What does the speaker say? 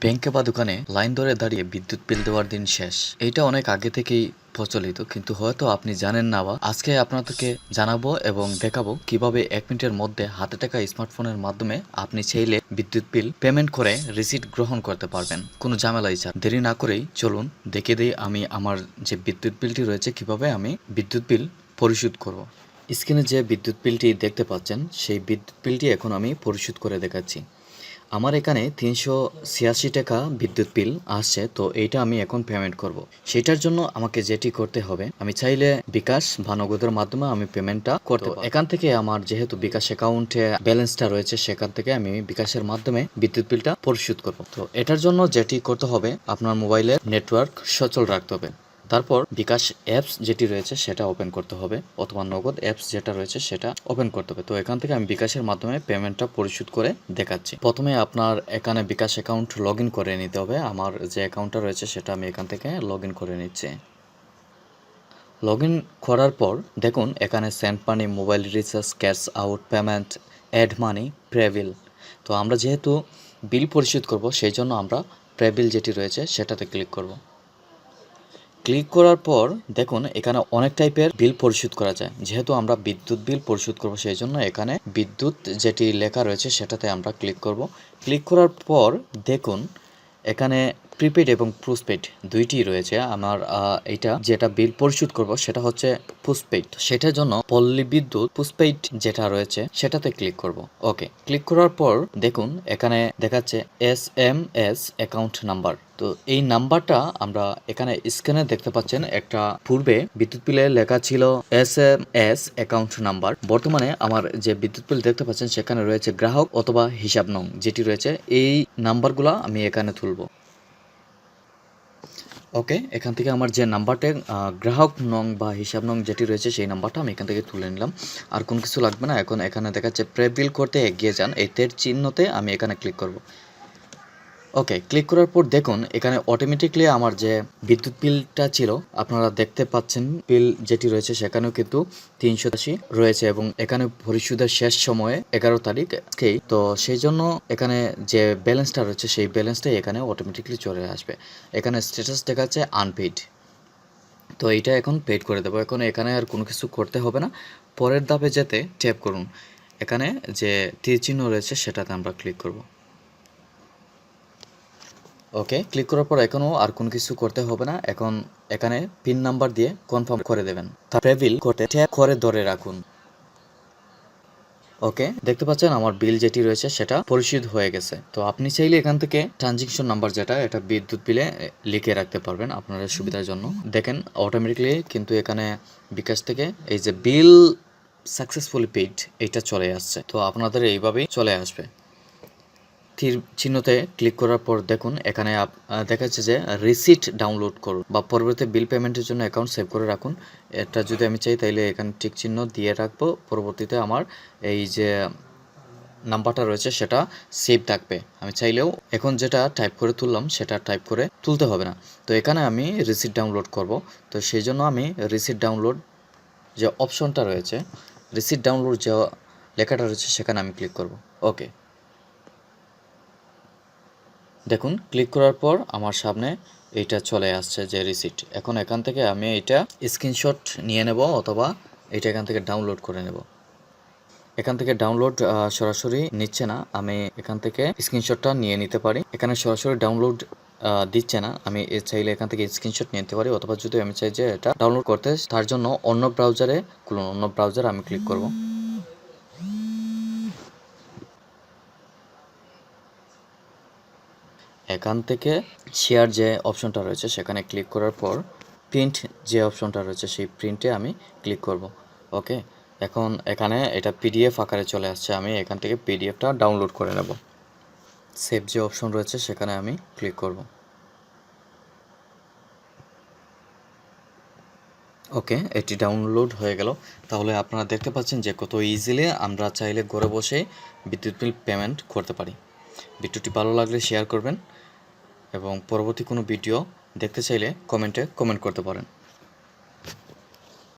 ব্যাংকে বা দোকানে লাইন ধরে দাঁড়িয়ে বিদ্যুৎ বিল দেওয়ার দিন শেষ। এটা অনেক আগে থেকেই প্রচলিত, কিন্তু হয়তো আপনি জানেন না বা আজকে আপনাদেরকে জানাব এবং দেখাবো কীভাবে এক মিনিটের মধ্যে হাতে টাকা স্মার্টফোনের মাধ্যমে আপনি চাইলে বিদ্যুৎ বিল পেমেন্ট করে রিসিট গ্রহণ করতে পারবেন। কোনো ঝামেলাই ছাড়। দেরি না করেই চলুন দেখে দিই আমি আমার যে বিদ্যুৎ বিলটি রয়েছে, কীভাবে আমি বিদ্যুৎ বিল পরিশোধ করব। স্ক্রিনে যে বিদ্যুৎ বিলটি দেখতে পাচ্ছেন, সেই বিদ্যুৎ বিলটি এখন আমি পরিশোধ করে দেখাচ্ছি। আমার এখানে তিনশো ছিয়াশি টাকা বিদ্যুৎ বিল আসছে তো এইটা আমি এখন পেমেন্ট করব। সেটার জন্য আমাকে যেটি করতে হবে আমি চাইলে বিকাশ বা নগদের মাধ্যমে আমি পেমেন্টটা করতে এখান থেকে আমার যেহেতু বিকাশ অ্যাকাউন্টে ব্যালেন্সটা রয়েছে সেখান থেকে আমি বিকাশের মাধ্যমে বিদ্যুৎ বিলটা পরিশোধ করব। তো এটার জন্য যেটি করতে হবে আপনার মোবাইলের নেটওয়ার্ক সচল রাখতে হবে। তারপর বিকাশ অ্যাপস যেটি রয়েছে সেটা ওপেন করতে হবে অথবা নগদ অ্যাপস যেটা রয়েছে সেটা ওপেন করতে হবে। তো এখান থেকে আমি বিকাশের মাধ্যমে পেমেন্টটা পরিশোধ করে দেখাচ্ছি। প্রথমে আপনার এখানে বিকাশ অ্যাকাউন্ট লগ করে নিতে হবে। আমার যে অ্যাকাউন্টটা রয়েছে সেটা আমি এখান থেকে লগ করে নিচ্ছি। লগ করার পর দেখুন, এখানে sent money mobile recharge cash out payment add money প্রেভিল তো আমরা যেহেতু বিল পরিশোধ করব, সেই জন্য আমরা প্রেবিল যেটি রয়েছে সেটাতে ক্লিক করব। ক্লিক করার পর দেখুন, এখানে অনেক টাইপের বিল পরিশোধ করা যায়। যেহেতু আমরা বিদ্যুৎ বিল পরিশোধ করব, সেই জন্য এখানে বিদ্যুৎ যেটি লেখা রয়েছে, সেটাতে আমরা ক্লিক করব। ক্লিক করার পর দেখুন, এখানে প্রিপেড এবং পোস্টপেড দুইটি রয়েছে। আমার এটা যেটা বিল পরিশোধ করব সেটা হচ্ছে পোস্টপেড সেটার জন্য পল্লী বিদ্যুৎ পোস্টপেড যেটা রয়েছে সেটাতে ক্লিক করব। ওকে ক্লিক করার পর দেখুন, এখানে দেখাচ্ছে S M S account number তো এই নাম্বারটা আমরা এখানে স্ক্রিনে দেখতে পাচ্ছেন, একটা পূর্বে বিদ্যুৎ বিলে লেখা ছিল S M S account number বর্তমানে আমার যে বিদ্যুৎ বিল দেখতে পাচ্ছেন, সেখানে রয়েছে গ্রাহক অথবা হিসাব নং, যেটি রয়েছে, এই নাম্বারগুলো আমি এখানে তুলবো। ওকে এখান থেকে আমার যে নাম্বারটা গ্রাহক নং বা হিসাব নং যেটি রয়েছে সেই নাম্বারটা আমি এখান থেকে তুলে নিলাম। আর কোন কিছু লাগবে না, এখন এখানে দেখাচ্ছে প্রেবিল করতে এগিয়ে যান। এই তের চিহ্নতে আমি এখানে ক্লিক করব। ওকে ক্লিক করার পর দেখুন, এখানে অটোমেটিকলি আমার যে বিদ্যুৎ বিলটা ছিল, আপনারা দেখতে পাচ্ছেন বিল যেটি রয়েছে সেখানেও কিন্তু তিনশো আশি রয়েছে এবং এখানে পরিশোধের শেষ সময়ে এগারো তারিখকেই তো সেই জন্য এখানে যে ব্যালেন্সটা রয়েছে, সেই ব্যালেন্সটাই এখানে অটোমেটিকলি চলে আসবে। এখানে স্ট্যাটাস দেখাচ্ছে আনপেইড তো এইটা এখন পেড করে দেবো। এখন এখানে আর কোনো কিছু করতে হবে না। পরের ধাপে যেতে ট্যাপ করুন। এখানে যে তীর চিহ্ন রয়েছে, সেটাতে আমরা ক্লিক করব। ওকে, ক্লিক করার পর এখনও আর কোনো কিছু করতে হবে না। এখন এখানে পিন নাম্বার দিয়ে কনফার্ম করে দেবেন। বিল করতে ট্যাপ করে ধরে রাখুন। ওকে, দেখতে পাচ্ছেন আমার বিল যেটি রয়েছে সেটা পরিশোধ হয়ে গেছে। তো আপনি চাইলে এখান থেকে ট্রানজেকশন নাম্বার যেটা, এটা বিদ্যুৎ বিলে লিখে রাখতে পারবেন আপনাদের সুবিধার জন্য। দেখেন অটোমেটিকলি কিন্তু এখানে বিকাশ থেকে এই যে বিল সাকসেসফুলি পেইড এটা চলে আসছে। তো আপনাদের এইভাবেই চলে আসবে। তীর চিহ্নতে ক্লিক করার পর দেখুন, এখানে দেখা যাচ্ছে যে রিসিট ডাউনলোড করুন বা পরবর্তী বিল পেমেন্টের জন্য অ্যাকাউন্ট সেভ করে রাখুন। এটা যদি আমি চাই, তাইলে এখানে টিক চিহ্ন দিয়ে রাখব। পরবর্তীতে আমার এই যে নাম্বারটা রয়েছে, সেটা সেভ থাকবে। আমি চাইলেও এখন যেটা টাইপ করে তুললাম, সেটা টাইপ করে তুলতে হবে না। তো এখানে আমি রিসিট ডাউনলোড করব। তো সেই জন্য আমি রিসিট ডাউনলোড যে অপশনটা রয়েছে রিসিট ডাউনলোড যে লেখাটা রয়েছে, সেখানে আমি ক্লিক করব। ওকে দেখুন ক্লিক করার পর আমার সামনে এইটা চলে আসছে যে রিসিট এখন এখান থেকে আমি এটা স্ক্রিনশট নিয়ে নেব অথবা এটা এখান থেকে ডাউনলোড করে নেব। এখান থেকে ডাউনলোড সরাসরি নিচ্ছে না। আমি এখান থেকে স্ক্রিনশটটা নিয়ে নিতে পারি। এখানে সরাসরি ডাউনলোড দিচ্ছে না। আমি এ চাইলে এখান থেকে স্ক্রিনশট নিতে পারি অথবা যদি আমি চাই যে এটা ডাউনলোড করতে, তার জন্য অন্য ব্রাউজারে খুলুন। অন্য ব্রাউজারে আমি ক্লিক করব। এখান থেকে শেয়ার যে অপশনটা রয়েছে, সেখানে ক্লিক করার পর প্রিন্ট যে অপশনটা রয়েছে, সেই প্রিন্টে আমি ক্লিক করব। ওকে এখন এখানে এটা পিডিএফ আকারে চলে আসছে, আমি এখান থেকে পিডিএফটা ডাউনলোড করে নেব। সেভ যে অপশন রয়েছে, সেখানে আমি ক্লিক করব। ওকে এটি ডাউনলোড হয়ে গেল। তাহলে আপনারা দেখতে পাচ্ছেন যে কত ইজিলি আমরা চাইলে ঘরে বসে বিদ্যুৎ বিল পেমেন্ট করতে পারি। ভিডিওটি ভালো লাগলে শেয়ার করবেন। এবং পরবর্তী কোনো ভিডিও দেখতে চাইলে কমেন্টে কমেন্ট করতে পারেন।